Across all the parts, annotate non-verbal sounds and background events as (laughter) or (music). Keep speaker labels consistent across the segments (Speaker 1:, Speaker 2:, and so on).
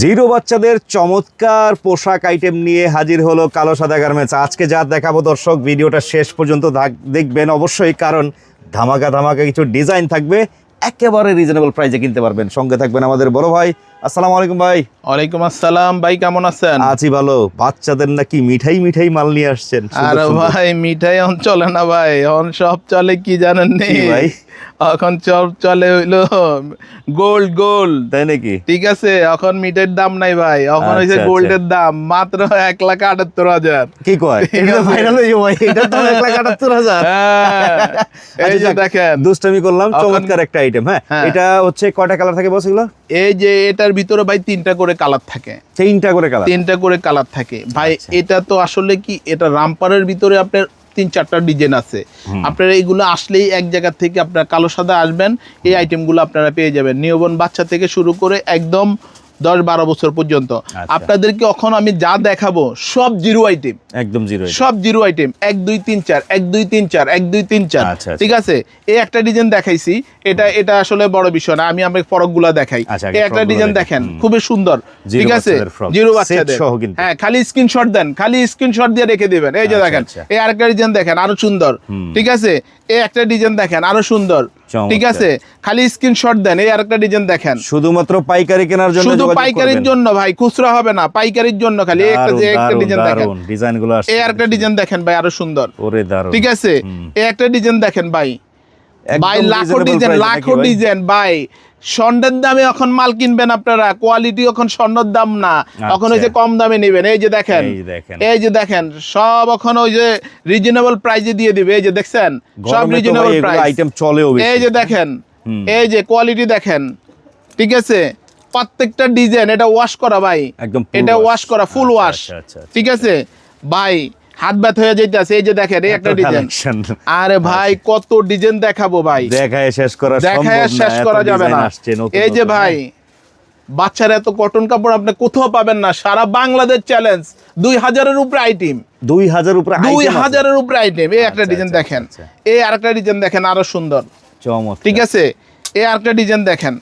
Speaker 1: Zero বাচ্চাদের চমৎকার পোশাক আইটেম নিয়ে হাজির হলো কালো সাদা গার্মেন্টস। আজকে যা দেখাবো দর্শক ভিডিওটা শেষ পর্যন্ত দেখবেন অবশ্যই কারণ ধামাকা ধামাকা কিছু ডিজাইন থাকবে একেবারে রিজনেবল প্রাইসে কিনতে পারবেন। সঙ্গে থাকবেন আমাদের বড় ভাই। আসসালামু আলাইকুম ভাই।
Speaker 2: ওয়ালাইকুম আসসালাম। ভাই কেমন আছেন?
Speaker 1: আছি ভালো। বাচ্চাদের নাকি মিঠাই মিঠাই মাল নিয়ে আসছেন
Speaker 2: আরে ভাই মিঠাই এখন চলে না ভাই অন সব চলে কি জানেন
Speaker 1: নেই ভাই?
Speaker 2: এখন সব চলে হইল গোল্ড গোল্ড।
Speaker 1: তাই নাকি?
Speaker 2: ঠিক আছে এখন মিঠাইয়ের দাম নাই ভাই। এখন
Speaker 1: আচ্ছা,
Speaker 2: হয়েছে
Speaker 1: আচ্ছা।
Speaker 2: গোল্ডের দাম মাত্র এক লাখ আটাত্তর হাজার।
Speaker 1: কি কয়? এটা ভাইরাল হয়ে ভাই। এটা তো এক লাখ আটাত্তর হাজার।
Speaker 2: হ্যাঁ, (laughs) এই
Speaker 1: আচ্ছা,
Speaker 2: যে
Speaker 1: যাক,
Speaker 2: দেখেন।
Speaker 1: দুষ্টামি করলাম চমৎকার একটা আইটেম হ্যাঁ?
Speaker 2: হ্যাঁ।
Speaker 1: এটা হচ্ছে কয়টা কালার থাকে বস এগুলো?
Speaker 2: এই যে এটার ভিতরে ভাই তিনটা করে কালার থাকে।
Speaker 1: তিনটা করে কালার
Speaker 2: তিনটা করে কালার থাকে। ভাই। এটা তো আসলে কি এটা রামপারের ভিতরে আপনার তিন চারটা ডিজাইন আছে। আপনারা এইগুলো আসলেই এক জায়গা থেকে আপনারা কালো সাদা আসবেন এই আইটেমগুলো আপনারা পেয়ে যাবেন। নিয়বন বাচ্চা থেকে শুরু করে একদম দশ বারো বছর পর্যন্ত।
Speaker 1: আচ্ছা।
Speaker 2: আপনাদেরকে এখন আমি যা দেখাবো সব জিরো আইটেম
Speaker 1: একদম জিরো
Speaker 2: সব জিরো আইটেম এক দুই তিন চার এক দুই তিন চার এক দুই তিন চার।
Speaker 1: আচ্ছা, আচ্ছা।
Speaker 2: ঠিক আছে? এই একটা ডিজাইন দেখাইছি। এটা এটা আসলে বড় বিষয় না। আমি আমি ফরকগুলা দেখাই। এই একটা ডিজাইন দেখেন। খুবই সুন্দর। ঠিক আছে? জিরো বাচ্চাদের। হ্যাঁ খালি স্ক্রিনশট দেন। খালি স্ক্রিনশট দিয়ে রেখে দিবেন। এই যে দেখেন। এই আরেকটা ডিজাইন দেখেন। আরও সুন্দর। ঠিক আছে? এই একটা ডিজাইন দেখেন। আরও সুন্দর। ঠিক আছে খালি স্ক্রিনশট দেন এই আরেকটা ডিজাইন দেখেন।
Speaker 1: শুধুমাত্র পাইকারি কেনার জন্য
Speaker 2: শুধু পাইকারির জন্য ভাই খুচরা হবে না পাইকারির জন্য খালি একটা যে একটা ডিজাইন দেখেন।
Speaker 1: ডিজাইনগুলো
Speaker 2: এই আরেকটা ডিজাইন দেখেন ভাই আরও সুন্দর।
Speaker 1: ওরে দারুণ।
Speaker 2: ঠিক আছে এই একটা ডিজাইন দেখেন ভাই। ভাই লাখো ডিজাইন লাখো ডিজাইন ভাই। স্বর্ণের দামে এখন মাল কিনবেন আপনারা কোয়ালিটি এখন স্বর্ণের দাম না। এখন ওই যে
Speaker 1: আচ্ছা।
Speaker 2: কম দামে নেবেন এই যে দেখেন
Speaker 1: এই যে দেখেন।
Speaker 2: সব এখন ওই যে রিজনেবল প্রাইজে দিয়ে দিবে এই যে দেখছেন সব রিজনেবল প্রাইস
Speaker 1: আইটেম চলেও
Speaker 2: এই যে দেখেন এই যে কোয়ালিটি দেখেন ঠিক আছে? প্রত্যেকটা ডিজাইন এটা ওয়াশ করা ভাই।
Speaker 1: একদম
Speaker 2: এটা ওয়াশ করা ফুল
Speaker 1: আচ্ছা,
Speaker 2: ওয়াশ
Speaker 1: আচ্ছা, আচ্ছা, আচ্ছা।
Speaker 2: ঠিক আছে? ভাই হাত ব্যথা হয়ে যাইতেছে এই যে দেখেন এই একটা ডিজাইন আরে ভাই কত ডিজাইন দেখাবো ভাই।
Speaker 1: দেখায় শেষ করা সম্ভব
Speaker 2: দেখায় শেষ করা যাবে না। এই যে ভাই। বাচ্চার এত কটন কাপড় আপনি কোথাও পাবেন না সারা বাংলাদেশ চ্যালেঞ্জ দুই হাজারের উপরে আইটেম
Speaker 1: দুই হাজার উপরে
Speaker 2: দুই। হাজারের উপরে আইটেম এই একটা
Speaker 1: আচ্ছা,
Speaker 2: ডিজাইন
Speaker 1: আচ্ছা,
Speaker 2: দেখেন।
Speaker 1: আচ্ছা।
Speaker 2: এই আরেকটা ডিজাইন দেখেন আরও সুন্দর।
Speaker 1: চমৎকার।
Speaker 2: ঠিক আছে? এই আরেকটা ডিজাইন দেখেন।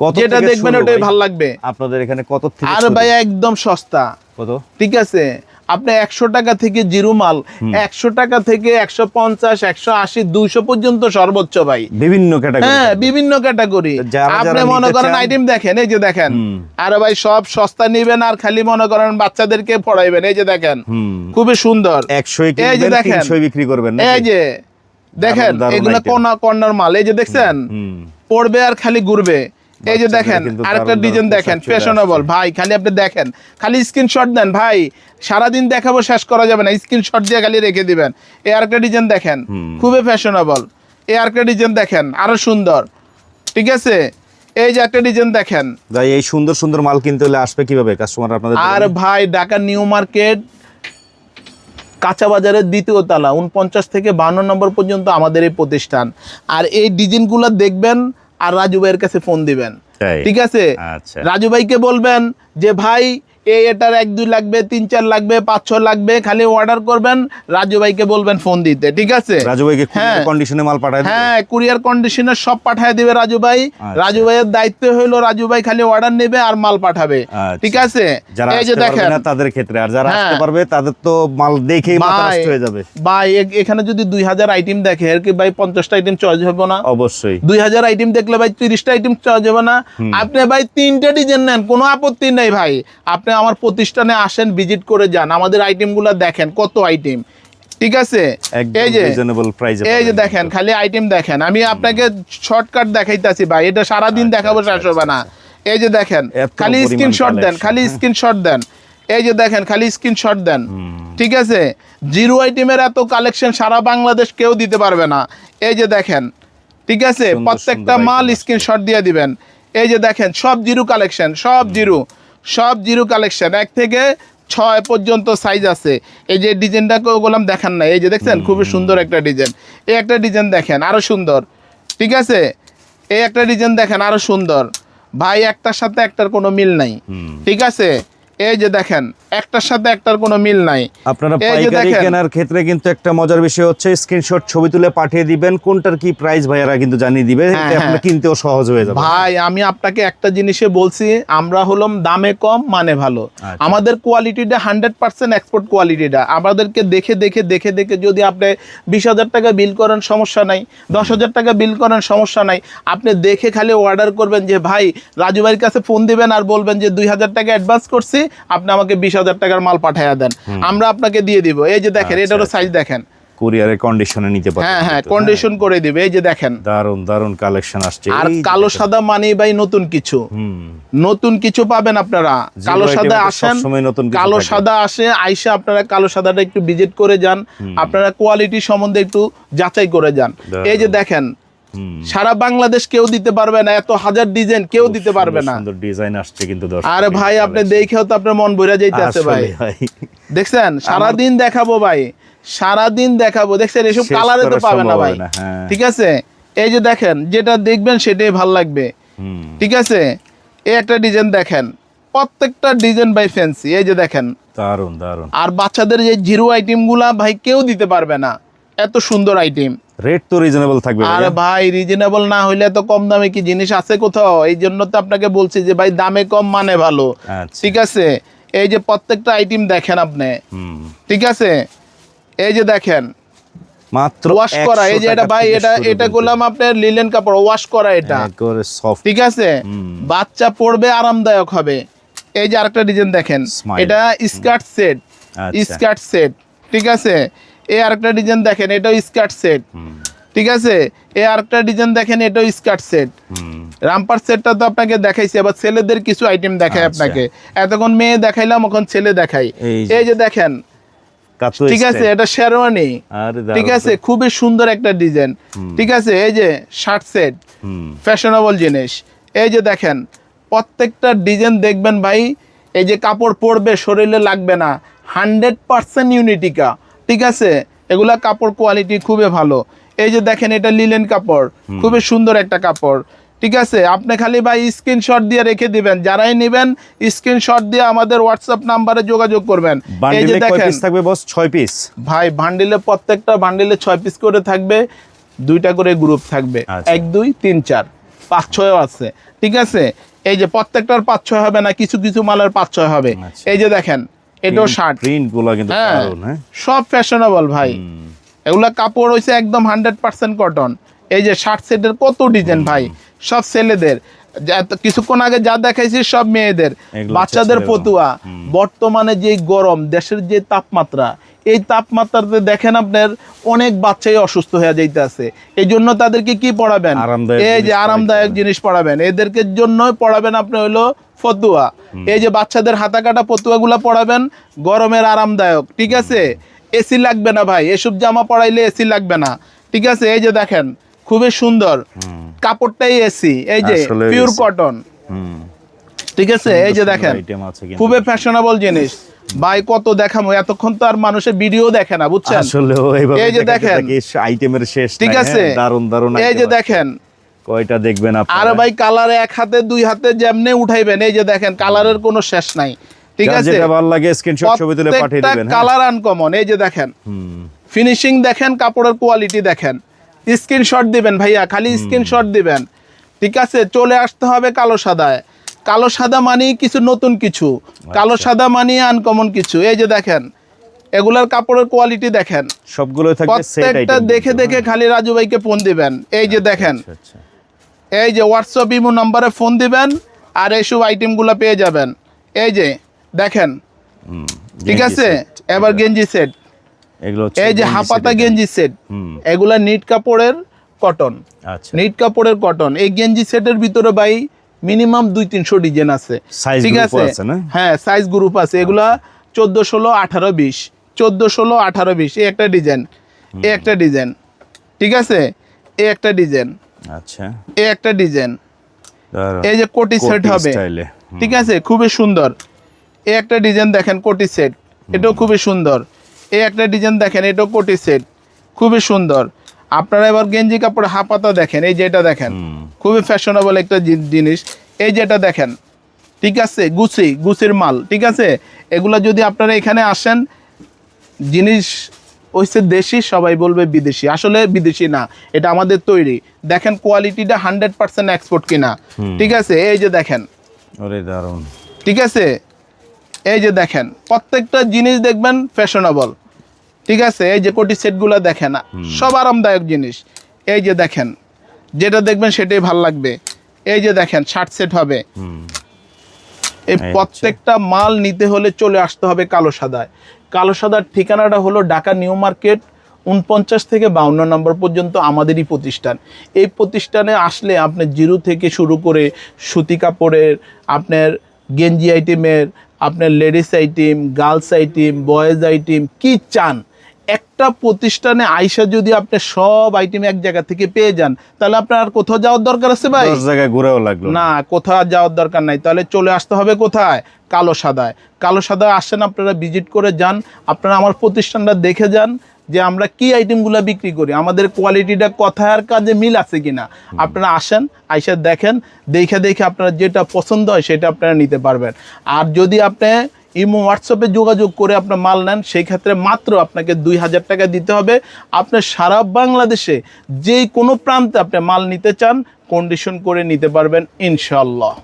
Speaker 1: কত
Speaker 2: যেটা দেখবেন ওটাই? ভালো লাগবে।
Speaker 1: আপনাদের এখানে কত
Speaker 2: আর ভাই একদম সস্তা।
Speaker 1: কত?
Speaker 2: ঠিক আছে? আপনি একশো টাকা থেকে জিরো মাল একশো টাকা থেকে একশো পঞ্চাশ একশো আশি দুইশো পর্যন্ত সর্বোচ্চ ভাই।
Speaker 1: বিভিন্ন ক্যাটাগরি
Speaker 2: হ্যাঁ বিভিন্ন ক্যাটাগরি আপনি মনে করেন আইটেম দেখেন এই যে দেখেন। আরে ভাই সব সস্তা নিবেন আর খালি মনে করেন বাচ্চাদেরকে পড়াইবেন এই যে দেখেন। খুবই সুন্দর।
Speaker 1: একশোই
Speaker 2: এই যে দেখেন।
Speaker 1: বিক্রি করবেন
Speaker 2: এই যে দেখেন এগুলো। কোনা কর্নার মাল এই যে দেখছেন? পড়বে আর খালি ঘুরবে। এই যে দেখেন আরেকটা ডিজাইন দেখেন ফ্যাশনেবল ভাই খালি আপনি দেখেন খালি স্ক্রিনশট দেন ভাই সারাদিন দেখাবো শেষ করা যাবে না স্ক্রিনশট দিয়ে খালি রেখে দিবেন। এই আরেকটা ডিজাইন দেখেন খুবই ফ্যাশনেবল এই আরেকটা ডিজাইন দেখেন আরও সুন্দর ঠিক আছে? এই যে একটা ডিজাইন দেখেন।
Speaker 1: ভাই এই সুন্দর সুন্দর মাল কিনতে হলে আসবে কীভাবে? কাস্টমার আপনাদের
Speaker 2: আর ভাই ঢাকা নিউ মার্কেট কাঁচা বাজারের দ্বিতীয় তালা উনপঞ্চাশ থেকে বান্ন নম্বর পর্যন্ত আমাদের এই প্রতিষ্ঠান। আর এই ডিজাইনগুলো দেখবেন আর রাজু ভাইয়ের কাছে ফোন দিবেন। ঠিক আছে?
Speaker 1: আচ্ছা।
Speaker 2: রাজু ভাইকে বলবেন যে ভাই এই এটার এক দুই লাগবে তিন চার লাগবে পাঁচ ছ লাগবে খালি অর্ডার করবেন রাজু ভাইকে বলবেন ফোন দিতে ঠিক আছে?
Speaker 1: রাজু ভাইকে
Speaker 2: হ্যাঁ।
Speaker 1: কন্ডিশনে মাল পাঠায়
Speaker 2: হ্যাঁ কুরিয়ার কন্ডিশনার সব পাঠায় দিবে রাজু ভাই।
Speaker 1: আচ্ছা।
Speaker 2: রাজু ভাইয়ের দায়িত্ব হইল রাজু ভাই খালি অর্ডার নেবে আর মাল পাঠাবে
Speaker 1: আচ্ছা।
Speaker 2: ঠিক আছে?
Speaker 1: যারা
Speaker 2: এই যে দেখেন।
Speaker 1: তাদের ক্ষেত্রে আর যারা আসতে
Speaker 2: হ্যাঁ।
Speaker 1: পারবে তাদের তো মাল নষ্ট হয়ে যাবে।
Speaker 2: ভাই এখানে যদি দুই হাজার আইটেম দেখে আর কি ভাই পঞ্চাশটা আইটেম চয়েস হবে না?
Speaker 1: অবশ্যই।
Speaker 2: দুই হাজার আইটেম দেখলে ভাই তিরিশটা আইটেম চয়েস হবে না? আপনি ভাই তিনটে ডিজাইন নেন কোনো আপত্তি নেই ভাই। আপনি আমার প্রতিষ্ঠানে আসেন ভিজিট করে যান। আমাদের আইটেমগুলো দেখেন কত আইটেম ঠিক আছে? এই যে এই যে দেখেন খালি আইটেম দেখেন। আমি আপনাকে শর্টকাট দেখাইতাছি ভাই এটা সারাদিন দেখাবো শেষ হবে না। এই যে দেখেন খালি স্ক্রিনশট দেন খালি। স্ক্রিনশট দেন। এই যে দেখেন খালি স্ক্রিনশট দেন। ঠিক আছে? জিরো আইটেমের এত কালেকশন সারা বাংলাদেশ কেউ দিতে পারবে না। এই যে দেখেন ঠিক আছে? প্রত্যেকটা মাল। স্ক্রিনশট দিয়ে দিবেন। এই যে দেখেন সব জিরো কালেকশন সব জিরো সব জিরো কালেকশন এক থেকে ছয় পর্যন্ত সাইজ আছে। এই যে ডিজাইনটা বললাম দেখান না এই যে দেখছেন খুবই সুন্দর একটা ডিজাইন এই একটা ডিজাইন দেখেন আরও সুন্দর। ঠিক আছে? এই একটা ডিজাইন দেখেন আরও সুন্দর। ভাই একটার সাথে একটার কোনো মিল নাই। ঠিক আছে? এই যে দেখেন একটার সাথে একটার কোনো মিল নাই।
Speaker 1: আপনারা পাইকারি কেনার ক্ষেত্রে কিন্তু একটা মজার বিষয় হচ্ছে স্ক্রিনশট ছবি তুলে পাঠিয়ে দিবেন কোনটার কি প্রাইস ভাইয়ারা কিন্তু জানিয়ে দিবে
Speaker 2: হ্যাঁ, হ্যাঁ।
Speaker 1: কিনতেও সহজ হয়ে যাবে।
Speaker 2: ভাই আমি আপনাকে একটা জিনিসে বলছি আমরা হলাম দামে কম মানে ভালো।
Speaker 1: আচ্ছা।
Speaker 2: আমাদের কোয়ালিটিটা হান্ড্রেড পার্সেন্ট এক্সপোর্ট কোয়ালিটিটা আমাদেরকে দেখে দেখে দেখে দেখে যদি আপনি বিশ হাজার টাকা বিল করেন সমস্যা নাই। দশ হাজার টাকা বিল করেন সমস্যা নাই। আপনি দেখে খালি অর্ডার করবেন যে ভাই রাজু ভাইয়ের কাছে ফোন দিবেন আর বলবেন যে দুই হাজার টাকা অ্যাডভান্স করছি। আপনি আমাকে বিশ হাজার টাকার মাল পাঠাইয়া দেন। আমরা আপনাকে দিয়ে দিব। এই যে দেখেন
Speaker 1: আচ্ছা,
Speaker 2: এটারও সাইজ দেখেন।
Speaker 1: কুরিয়ারের কন্ডিশনে নিতে পারবেন
Speaker 2: হ্যাঁ হ্যাঁ কন্ডিশন করে দিবে। এই যে দেখেন।
Speaker 1: দারুণ দারুণ কালেকশন আসছে।
Speaker 2: আর কালো সাদা মানেই ভাই নতুন কিছু। নতুন কিছু পাবেন আপনারা। কালো সাদা আসেন
Speaker 1: নতুন
Speaker 2: কালো সাদা আসে আইসা আপনারা কালো সাদাটা একটু ভিজিট করে যান। আপনারা কোয়ালিটি সম্বন্ধে একটু যাচাই করে যান। এই যে দেখেন সারা বাংলাদেশ কেউ দিতে পারবে না এত হাজার ডিজাইন কেউ দিতে পারবে না।
Speaker 1: সুন্দর ডিজাইন আসছে কিন্তু
Speaker 2: আরে ভাই আপনি দেখেও তো আপনার মন যাইতেছে ভাই
Speaker 1: আসলে ভাই।
Speaker 2: দেখছেন? সারাদিন দেখাবো ভাই সারাদিন দেখাবো। দেখছেন এসব কালারে তো পাবে না ভাই।
Speaker 1: হ্যাঁ।
Speaker 2: ঠিক আছে? এই যে দেখেন যেটা দেখবেন সেটাই ভালো লাগবে। ঠিক আছে? এই একটা ডিজাইন দেখেন প্রত্যেকটা ডিজাইন বাই ফ্যান্সি এই যে দেখেন।
Speaker 1: দারুণ দারুণ
Speaker 2: আর বাচ্চাদের যে জিরো আইটেমগুলা ভাই কেউ দিতে পারবে না। এত সুন্দর আইটেম।
Speaker 1: রেট তো রিজনেবল থাকবে
Speaker 2: আর ভাই রিজনেবল না হইলে এত কম দামে কি জিনিস আছে কোথাও? এই জন্য তো আপনাকে বলছি যে ভাই দামে কম মানে ভালো।
Speaker 1: আচ্ছা।
Speaker 2: ঠিক আছে? এই যে প্রত্যেকটা আইটেম দেখেন আপনি। ঠিক আছে? এই যে দেখেন।
Speaker 1: মাত্র
Speaker 2: ওয়াশ করা। এই যে এটা ভাই এটা এটা করলাম আপনার লিলেন কাপড়। ওয়াশ করা এটা।
Speaker 1: সফট
Speaker 2: ঠিক আছে? বাচ্চা পড়বে আরামদায়ক হবে। এই যে আরেকটা ডিজাইন দেখেন। এটা স্কার্ট সেট। স্কার্ট সেট ঠিক আছে? এই আরেকটা ডিজাইন দেখেন এটাও স্কার্ট সেট। ঠিক আছে? এই আরেকটা ডিজাইন দেখেন এটাও স্কার্ট সেট। রামপার সেটটা তো আপনাকে দেখাইছি আবার ছেলেদের কিছু আইটেম দেখাই
Speaker 1: আচ্ছা।
Speaker 2: আপনাকে। এতক্ষণ মেয়ে দেখাইলাম এখন ছেলে দেখাই।
Speaker 1: এই যে।
Speaker 2: দেখেন। ঠিক আছে? এটা শেরওয়ানি
Speaker 1: আরে
Speaker 2: ঠিক আছে। খুবই সুন্দর একটা ডিজাইন। ঠিক আছে? এই যে শার্ট সেট। ফ্যাশনেবল জিনিস। এই যে দেখেন প্রত্যেকটা ডিজাইন দেখবেন ভাই এই যে কাপড় পরবে শরীরে লাগবে না। হান্ড্রেড পার্সেন্ট ইউনিটিকা। ঠিক আছে? এগুলা কাপড় কোয়ালিটি খুবই ভালো। এই যে দেখেন এটা লিলেন কাপড়। খুবই সুন্দর একটা কাপড়। ঠিক আছে? আপনি খালি ভাই স্ক্রিনশট দিয়ে রেখে দিবেন। যারাই নেবেন স্ক্রিনশট দিয়ে আমাদের হোয়াটসঅ্যাপ নাম্বারে যোগাযোগ করবেন। এই যে দেখেন।
Speaker 1: থাকবে বস 6 পিস
Speaker 2: ভাই বান্ডিলে প্রত্যেকটা বান্ডিলে ছয় পিস করে থাকবে। দুইটা করে গ্রুপ থাকবে।
Speaker 1: আচ্ছা।
Speaker 2: এক দুই তিন চার। পাঁচ ছয়ও আছে। ঠিক আছে? এই যে প্রত্যেকটার পাঁচ ছয় হবে না কিছু কিছু মালের পাঁচ ছয় হবে।
Speaker 1: আচ্ছা।
Speaker 2: এই যে দেখেন এটাও শার্ট।
Speaker 1: প্রিন্টগুলো কিন্তু
Speaker 2: হ্যাঁ
Speaker 1: হ্যাঁ?
Speaker 2: সব ফ্যাশনেবল ভাই। এগুলা কাপড় হইছে একদম হান্ড্রেড পার্সেন্ট কটন এই যে শার্ট সেটের কত ডিজাইন ভাই? সব ছেলেদের। কিছুক্ষণ আগে যা দেখাইছি সব মেয়েদের। বাচ্চাদের পতুয়া বর্তমানে যে গরম দেশের যে তাপমাত্রা এই তাপমাত্রাতে দেখেন আপনার অনেক বাচ্চাই অসুস্থ হয়ে যাইতে আছে এই জন্য তাদেরকে কি পড়াবেন? এই যে আরামদায়ক জিনিস পড়াবেন। এদেরকে জন্যই পড়াবেন আপনি হলো ফতুয়া। এই যে বাচ্চাদের হাতা কাটা ফতুয়াগুলা পড়াবেন গরমের আরামদায়ক ঠিক আছে? এসি লাগবে না ভাই এসব জামা পড়াইলে এসি লাগবে না ঠিক আছে? এই যে দেখেন খুবই সুন্দর। কাপড়টাই এসি এই যে পিওর কটন ঠিক আছে? এই যে দেখেন খুবই ফ্যাশনেবল জিনিস। ভাই কত দেখামো এতক্ষণ তো আর মানুষের ভিডিও দেখে না বুঝছেন?
Speaker 1: আসলে
Speaker 2: এই যে দেখেন।
Speaker 1: আইটেমের শেষ
Speaker 2: ঠিক আছে?
Speaker 1: দারুণ দারুণ দারুণ
Speaker 2: এই যে দেখেন
Speaker 1: কয়টা দেখবেন
Speaker 2: আর ভাই কালার এক হাতে দুই হাতে যেমনে উঠাইবেন এই যে দেখেন কালারের কোনো শেষ নাই। ঠিক আছে?
Speaker 1: যেটা ভালো লাগে স্ক্রিনশট ছবি তুলে পাঠিয়ে দিবেন হ্যাঁ?
Speaker 2: কালার আনকমন এই যে দেখেন।
Speaker 1: হুম।
Speaker 2: ফিনিশিং দেখেন কাপড়ের কোয়ালিটি দেখেন। স্ক্রিনশট দিবেন ভাইয়া খালি স্ক্রিনশট দিবেন। ঠিক আছে? চলে আসতে হবে কালো সাদায়। কালো সাদা মানেই কিছু নতুন কিছু। কালো
Speaker 1: আচ্ছা।
Speaker 2: সাদা মানেই আনকমন কিছু। এই যে দেখেন এগুলার কাপড়ের কোয়ালিটি দেখেন।
Speaker 1: সবগুলো
Speaker 2: প্রত্যেকটা দেখে দেখে খালি রাজু ভাইকে ফোন দিবেন। এই যে দেখেন।
Speaker 1: আচ্ছা আচ্ছা।
Speaker 2: এই যে হোয়াটসঅ্যাপ ইমো নাম্বারে ফোন দিবেন আর এইসব আইটেমগুলো পেয়ে যাবেন। এই যে দেখেন। ঠিক আছে? এবার গেঞ্জি সেট এই যে হাপাতা গেঞ্জি সেট এগুলা নিট কাপড়ের কটন
Speaker 1: আচ্ছা।
Speaker 2: নিট কাপড়ের কটন এই গেঞ্জি সেটের ভিতরে ভাই মিনিমাম দুই তিনশো ডিজাইন আছে ঠিক আছে?
Speaker 1: আছে
Speaker 2: হ্যাঁ সাইজ গ্রুপ আছে। এগুলা চোদ্দ ষোলো আঠারো বিশ। চোদ্দ ষোলো আঠারো বিশ। এই একটা ডিজাইন এই একটা ডিজাইন ঠিক আছে? এই একটা ডিজাইন
Speaker 1: আচ্ছা।
Speaker 2: এই একটা ডিজাইন। এই যে কোটি সেট হবে। ঠিক আছে? খুবই সুন্দর। এই একটা ডিজাইন দেখেন কোটি সেট। এটাও খুবই সুন্দর। এই একটা ডিজাইন দেখেন এটাও কোটি সেট। খুবই সুন্দর। আপনারা এবার গেঞ্জি কাপড় হাপাতা দেখেন এই যেটা দেখেন। খুবই ফ্যাশনেবল একটা জিনিস। এই যেটা দেখেন ঠিক আছে? গুছি গুছির মাল ঠিক আছে? এগুলা যদি আপনারা এখানে আসেন জিনিস হচ্ছে দেশি সবাই বলবে বিদেশি। আসলে বিদেশি না এটা আমাদের তৈরি। দেখেন কোয়ালিটিটা হান্ড্রেড পার্সেন্ট এক্সপোর্ট কিনা। ঠিক আছে? এই যে দেখেন। ঠিক আছে? এই যে দেখেন প্রত্যেকটা জিনিস দেখবেন ফ্যাশনেবল ঠিক আছে? এই যে কোটি সেটগুলো দেখেন সব আরামদায়ক জিনিস। এই যে দেখেন যেটা দেখবেন সেটাই ভালো লাগবে। এই যে দেখেন শার্ট সেট হবে। এই
Speaker 1: আচ্ছা।
Speaker 2: প্রত্যেকটা মাল নিতে হলে চলে আসতে হবে কালো সাদায় কালো সাদার ঠিকানাটা হলো ঢাকা নিউ মার্কেট উনপঞ্চাশ থেকে বাউন্ন নম্বর পর্যন্ত আমাদেরই প্রতিষ্ঠান এই প্রতিষ্ঠানে আসলে আপনি জিরো থেকে শুরু করে সুতি কাপড়ের আপনার গেঞ্জি আইটেমের আপনার ladies item girls item boys item কি চান একটা প্রতিষ্ঠানে আইসা যদি আপনি সব আইটেম এক জায়গা থেকে পেয়ে যান তাহলে আপনার আর কোথাও যাওয়ার দরকার আছে ভাই?
Speaker 1: জায়গায় ঘুরেও লাগল
Speaker 2: না। কোথাও যাওয়ার দরকার নাই। তাহলে চলে আসতে হবে কোথায়? কালো সাদায় কালো সাদায় আসেন আপনারা ভিজিট করে যান আপনারা আমার প্রতিষ্ঠানটা দেখে যান যে আমরা কি আইটেমগুলো বিক্রি করি। আমাদের কোয়ালিটিটা কথায় আর কাজে মিল আছে কিনা। আপনারা আসেন আইসা দেখেন দেখে দেখে আপনারা যেটা পছন্দ হয় সেটা আপনারা নিতে পারবেন। আর যদি আপনি ইমো হোয়াটসঅ্যাপে যোগাযোগ করে আপনার মাল নেন, সেই ক্ষেত্রে মাত্র আপনাকে দুই হাজার টাকা দিতে হবে। আপনার সারা বাংলাদেশে যে কোনো প্রান্তে আপনি মাল নিতে চান কন্ডিশন করে নিতে পারবেন ইনশাল্লাহ